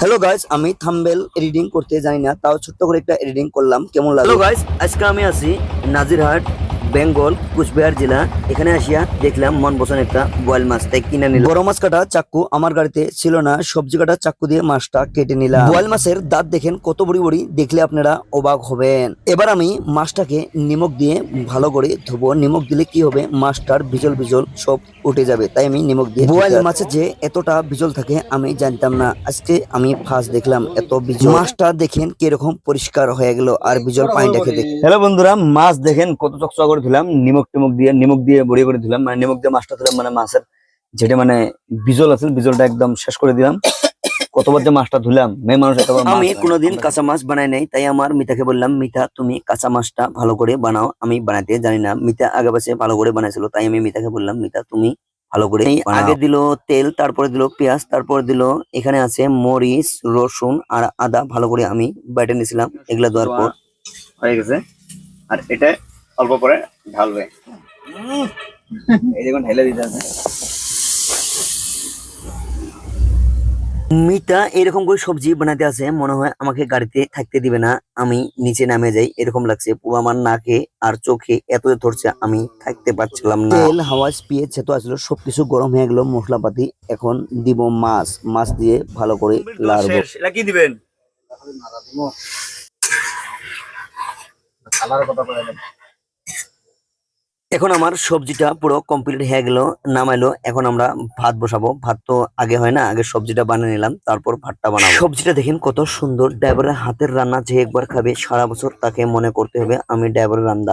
Hello guys আমি thumbnail editing করতে জানি না, তাও ছোট্ট করে একটা এডিটিং করলাম, কেমন লাগল? গাইস আজকে আমি আছি নাজিরহাট। বেঙ্গল কুচবিহার জেলা এখানে আসিয়া দেখলাম মন বসন একটা বোয়াল মাছ তাই কিনে নিলাম। বড় মাছ কাটা চাকু আমার গাড়িতে ছিল না সবজি কাটা চাকু দিয়ে মাছটা কেটে নিলাম। বোয়াল মাছের দাঁত দেখেন কত বড়ি বড়ি দেখলে আপনারা অবাক হবেন। এবার আমি মাছটাকে নিমক দিয়ে ভালো করে ধুবো। নিমক দিলে কি হবে? মাছটার বিজল বিজল সব উঠে যাবে তাই আমি নিমক দিয়ে বোয়াল মাছের যে এতটা বিজল থাকে আমি জানতাম না। আজকে আমি ফার্স্ট দেখলাম এত বিজল মাছটা দেখেন কীরকম পরিষ্কার হয়ে গেল আর বিজল পানিটাকে দেখ হ্যালো বন্ধুরা মাছ দেখেন কত চকচক করে ধুলাম নিমক টিমক দিয়ে নিমক দিয়ে বড়ি করে ধুলাম মানে নিমক দিয়ে মাছটা ধুলাম মানে মাছের যেটা মানে বিজল আছে বিজলটা একদম শেষ করে দিলাম। কতবার যে মাছটা ধুলাম মেয়ে মানুষ আমি কোনোদিন কাঁচা মাছ বানাই নাই তাই আমার মিতাকে বললাম মিতা তুমি কাঁচা মাছটা ভালো করে বানাও আমি বানাতে জানি না। মিতা আগে পাশে ভালো করে বানাইছিল তাই আমি মিতাকে বললাম মিতা তুমি ভালো করে। আগে দিল তেল তারপরে দিল পেঁয়াজ তারপরে দিল এখানে আছে মরিচ রসুন আর আদা ভালো করে আমি বেটে নিয়েছিলাম এগুলা দেওয়ার পর। হয়ে গেছে। আর এটা অল্প পরে ঢালবে। এই দেখুন ঢেলে দিতে আছে মিতা এরকম করে সবজি বানাতে আছে মনে হয় আমাকে গাড়িতে থাকতে দিবে না। আমি নিচে নামে যাই এরকম লাগছে। পুরো আমার নাকে আর চোখে এত ধরছে আমি থাকতে পারছিলাম না। তেল হাওয়া স্পিয়ে ছেতো আসলো সবকিছু গরম হয়ে গেল মশলাপাতি। এখন দিব মাছ মাছ দিয়ে ভালো করে লাড়বো। এটা কি দিবেন? কালার কথা বলে এখন আমার সবজিটা পুরো কমপ্লিট হয়ে গেল, নামাইলো। এখন আমরা ভাত বসাবো। ভাত তো আগে হয় না, আগে সবজিটা বানিয়ে নিলাম, তারপর ভাতটা বানাবো। সবজিটা দেখেন কত সুন্দর, ড্রাইভারের হাতের রান্না যে একবার খাবে, সারা বছর তাকে মনে করতে হবে, আমি ড্রাইভারের রান্না